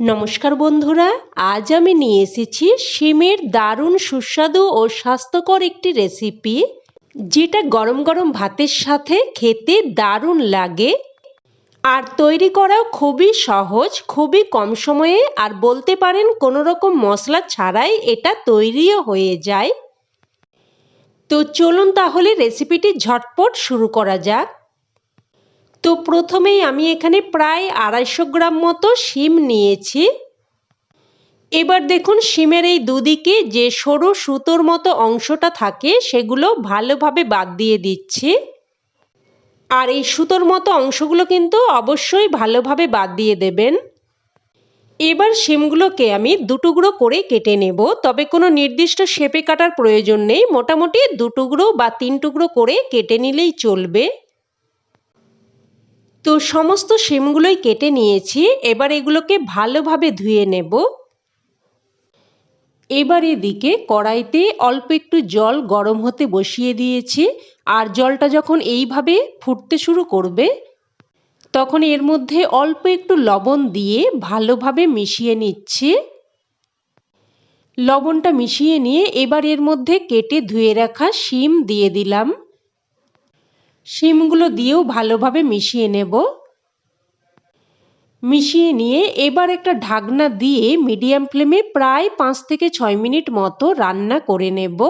নমস্কার বন্ধুরা, আজ আমি নিয়ে এসেছি শিমের দারুণ সুস্বাদু ও স্বাস্থ্যকর একটি রেসিপি যেটা গরম গরম ভাতের সাথে খেতে দারুণ লাগে আর তৈরি করাও খুবই সহজ, খুবই কম সময়ে আর বলতে পারেন কোনো রকম মশলা ছাড়াই এটা তৈরিও হয়ে যায়। তো চলুন তাহলে রেসিপিটি ঝটপট শুরু করা যাক। তো প্রথমেই আমি এখানে প্রায় আড়াইশো গ্রাম মতো শিম নিয়েছি। এবার দেখুন শিমের এই দুদিকে যে সরু সুতোর মতো অংশটা থাকে, সেগুলো ভালোভাবে বাদ দিয়ে দিচ্ছি। আর এই সুতোর মতো অংশগুলো কিন্তু অবশ্যই ভালোভাবে বাদ দিয়ে দেবেন। এবার শিমগুলোকে আমি দুটুকরো করে কেটে নেব, তবে কোনো নির্দিষ্ট শেপে কাটার প্রয়োজন নেই। মোটামুটি দুটুকরো বা তিন টুকরো করে কেটে নিলেই চলবে। তো সমস্ত শিমগুলোই কেটে নিয়েছি। এবার এগুলোকে ভালোভাবে ধুয়ে নেব। এবার এদিকে কড়াইতে অল্প একটু জল গরম হতে বসিয়ে দিয়েছি। আর জলটা যখন এইভাবে ফুটতে শুরু করবে, তখন এর মধ্যে অল্প একটু লবণ দিয়ে ভালোভাবে মিশিয়ে নিচ্ছি। লবণটা মিশিয়ে নিয়ে এবার এর মধ্যে কেটে ধুয়ে রাখা শিম দিয়ে দিলাম। শিমগুলো দিয়েও ভালোভাবে মিশিয়ে নেব। মিশিয়ে নিয়ে এবার একটা ঢাকনা দিয়ে মিডিয়াম ফ্লেমে প্রায় পাঁচ থেকে ছয় মিনিট মতো রান্না করে নেব।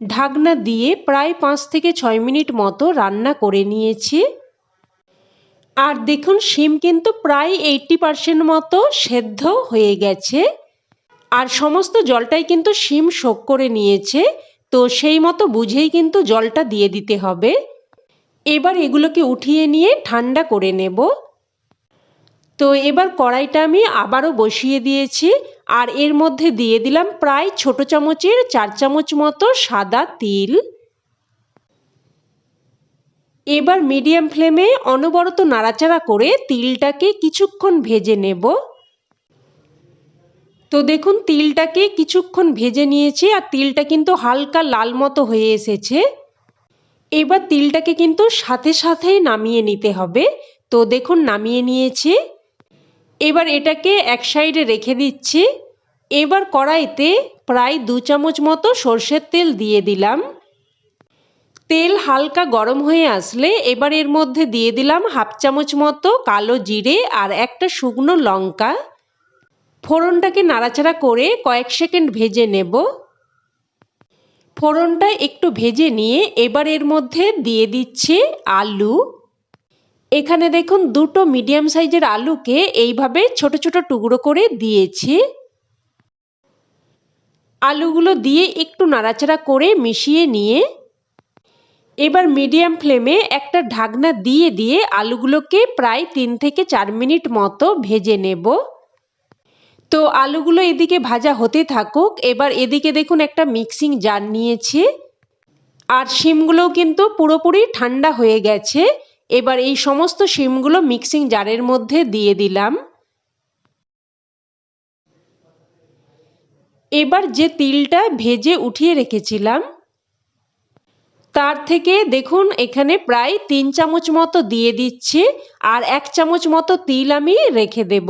ঢাকনা দিয়ে প্রায় পাঁচ থেকে ছয় মিনিট মতো রান্না করে নিয়েছি। আর দেখুন, শিম কিন্তু প্রায় এইটটি পার্সেন্ট মতো সেদ্ধ হয়ে গেছে। আর সমস্ত জলটাই কিন্তু শিম শোক করে নিয়েছে। তো সেই মতো বুঝেই কিন্তু জলটা দিয়ে দিতে হবে। এবার এগুলোকে উঠিয়ে নিয়ে ঠান্ডা করে নেব। তো এবার কড়াইটা আমি আবারও বসিয়ে দিয়েছি আর এর মধ্যে দিয়ে দিলাম প্রায় ছোট চামচের চার চামচ মতো সাদা তিল। এবার মিডিয়াম ফ্লেমে অনবরত নাড়াচাড়া করে তিলটাকে কিছুক্ষণ ভেজে নেব। তো দেখুন, তিলটাকে কিছুক্ষণ ভেজে নিয়েছি আর তিলটা কিন্তু হালকা লাল মতো হয়ে এসেছে। এবার তিলটাকে কিন্তু সাথে সাথেই নামিয়ে নিতে হবে। তো দেখুন, নামিয়ে নিয়েছি। এবার এটাকে এক সাইডে রেখে দিচ্ছি। এবার কড়াইতে প্রায় দু চামচ মতো সর্ষের তেল দিয়ে দিলাম। তেল হালকা গরম হয়ে আসলে এবার এর মধ্যে দিয়ে দিলাম হাফ চামচ মতো কালো জিরে আর একটা শুকনো লঙ্কা। ফোড়নটাকে নাড়াচাড়া করে কয়েক সেকেন্ড ভেজে নেব। ফোড়নটা একটু ভেজে নিয়ে এবার এর মধ্যে দিয়ে দিচ্ছে আলু। এখানে দেখুন দুটো মিডিয়াম সাইজের আলুকে এইভাবে ছোট ছোট টুকরো করে দিয়েছি। আলুগুলো দিয়ে একটু নাড়াচাড়া করে মিশিয়ে নিয়ে এবার মিডিয়াম ফ্লেমে একটা ঢাকনা দিয়ে দিয়ে আলুগুলোকে প্রায় তিন থেকে চার মিনিট মতো ভেজে নেব। তো আলুগুলো এদিকে ভাজা হতে থাকুক, এবার এদিকে দেখুন একটা মিক্সিং জার নিয়েছি। আর শিমগুলোও কিন্তু পুরোপুরি ঠান্ডা হয়ে গেছে। এবার এই সমস্ত শিমগুলো মিক্সিং জারের মধ্যে দিয়ে দিলাম। এবার যে তিলটা ভেজে উঠিয়ে রেখেছিলাম, তার থেকে দেখুন এখানে প্রায় তিন চামচ মতো দিয়ে দিচ্ছি। আর এক চামচ মতো তিল আমি রেখে দেব।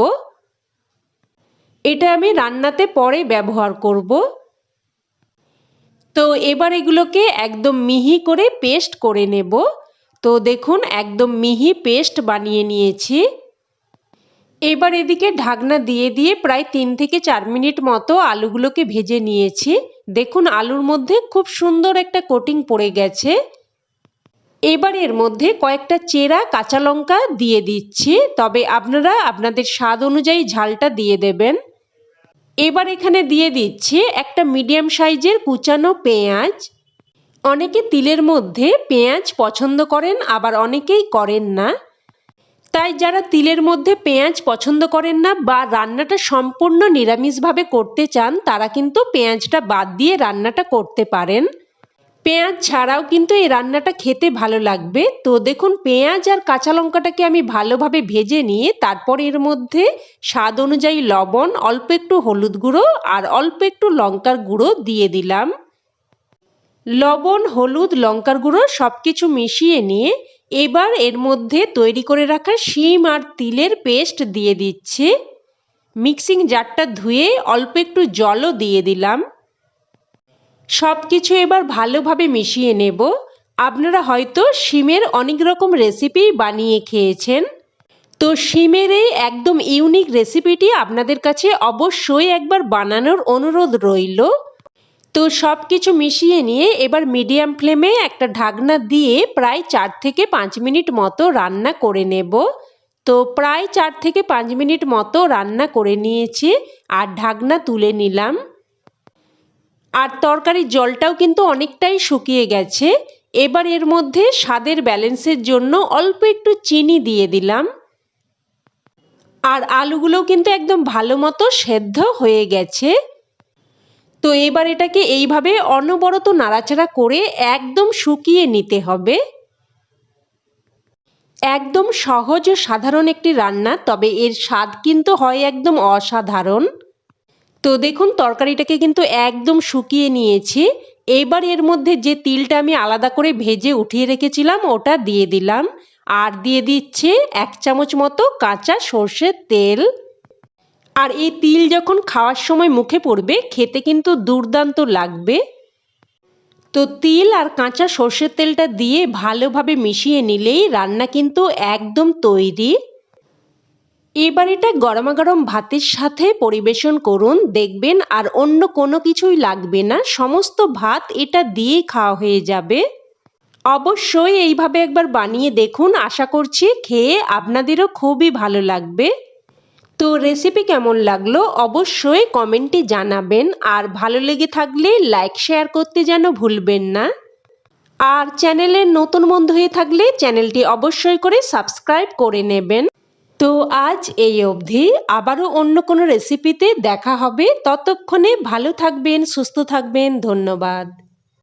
এটা আমি রান্নাতে পরে ব্যবহার করব। তো এবার এগুলোকে একদম মিহি করে পেস্ট করে নেব। তো দেখুন, একদম মিহি পেস্ট বানিয়ে নিয়েছি। এবার এদিকে ঢাকনা দিয়ে দিয়ে প্রায় তিন থেকে চার মিনিট মতো আলুগুলোকে ভেজে নিয়েছি। দেখুন, আলুর মধ্যে খুব সুন্দর একটা কোটিং পড়ে গেছে। এবার এর মধ্যে কয়েকটা চেরা কাঁচা লঙ্কা দিয়ে দিচ্ছি। তবে আপনারা আপনাদের স্বাদ অনুযায়ী ঝালটা দিয়ে দেবেন। এবার এখানে দিয়ে দিচ্ছি একটা মিডিয়াম সাইজের কুচানো পেঁয়াজ। অনেকে তিলের মধ্যে পেঁয়াজ পছন্দ করেন, আবার অনেকেই করেন না। তাই যারা তিলের মধ্যে পেঁয়াজ পছন্দ করেন না বা রান্নাটা সম্পূর্ণ নিরামিষভাবে করতে চান, তারা কিন্তু পেঁয়াজটা বাদ দিয়ে রান্নাটা করতে পারেন। পেঁয়াজ ছাড়াও কিন্তু এই রান্নাটা খেতে ভালো লাগবে। তো দেখুন, পেঁয়াজ আর কাঁচা লঙ্কাটাকে আমি ভালোভাবে ভেজে নিয়ে তারপর এর মধ্যে স্বাদ অনুযায়ী লবণ, অল্প একটু হলুদ গুঁড়ো আর অল্প একটু লঙ্কার গুঁড়ো দিয়ে দিলাম। লবণ, হলুদ, লঙ্কার গুঁড়ো সব কিছু মিশিয়ে নিয়ে এবার এর মধ্যে তৈরি করে রাখা শিম আর তিলের পেস্ট দিয়ে দিচ্ছি। মিক্সিং জারটা ধুয়ে অল্প একটু জলও দিয়ে দিলাম। সব কিছু এবার ভালোভাবে মিশিয়ে নেব। আপনারা হয়তো শিমের অনেক রকম রেসিপি বানিয়ে খেয়েছেন। তো শিমের এই একদম ইউনিক রেসিপিটি আপনাদের কাছে অবশ্যই একবার বানানোর অনুরোধ রইল। তো সব কিছু মিশিয়ে নিয়ে এবার মিডিয়াম ফ্লেমে একটা ঢাকনা দিয়ে প্রায় চার থেকে পাঁচ মিনিট মতো রান্না করে নেব। তো প্রায় চার থেকে পাঁচ মিনিট মতো রান্না করে নিয়েছি আর ঢাকনা তুলে নিলাম। আর তরকারির জলটাও কিন্তু অনেকটাই শুকিয়ে গেছে। এবার এর মধ্যে স্বাদের ব্যালেন্সের জন্য অল্প একটু চিনি দিয়ে দিলাম। আর আলুগুলোও কিন্তু একদম ভালো মতো সেদ্ধ হয়ে গেছে। তো এবার এটাকে এইভাবে অনবরত নাড়াচাড়া করে একদম শুকিয়ে নিতে হবে। একদম সহজ ও সাধারণ একটি রান্না, তবে এর স্বাদ কিন্তু হয় একদম অসাধারণ। তো দেখুন, তরকারিটাকে কিন্তু একদম শুকিয়ে নিয়েছি। এবার এর মধ্যে যে তিলটা আমি আলাদা করে ভেজে উঠিয়ে রেখেছিলাম, ওটা দিয়ে দিলাম। আর দিয়ে দিচ্ছে এক চামচ মতো কাঁচা সর্ষের তেল। আর এই তিল যখন খাওয়ার সময় মুখে পড়বে, খেতে কিন্তু দুর্দান্ত লাগবে। তো তিল আর কাঁচা সর্ষের তেলটা দিয়ে ভালোভাবে মিশিয়ে নিলেই রান্না কিন্তু একদম তৈরি। এবার এটা গরমা গরম ভাতের সাথে পরিবেশন করুন, দেখবেন আর অন্য কোনো কিছুই লাগবে না। সমস্ত ভাত এটা দিয়েই খাওয়া হয়ে যাবে। অবশ্যই এইভাবে একবার বানিয়ে দেখুন, আশা করছি খেয়ে আপনাদেরও খুবই ভালো লাগবে। তো রেসিপি কেমন লাগল অবশ্যই কমেন্টে জানাবেন, আর ভালো লেগে থাকলে লাইক শেয়ার করতে যেন ভুলবেন না। আর চ্যানেলের নতুন বন্ধু হয়ে থাকলে চ্যানেলটি অবশ্যই করে সাবস্ক্রাইব করে নেবেন। তো আজ এই অবধি। আবারও অন্য কোনো রেসিপিতে দেখা হবে। ততক্ষণে ভালো থাকবেন, সুস্থ থাকবেন। ধন্যবাদ।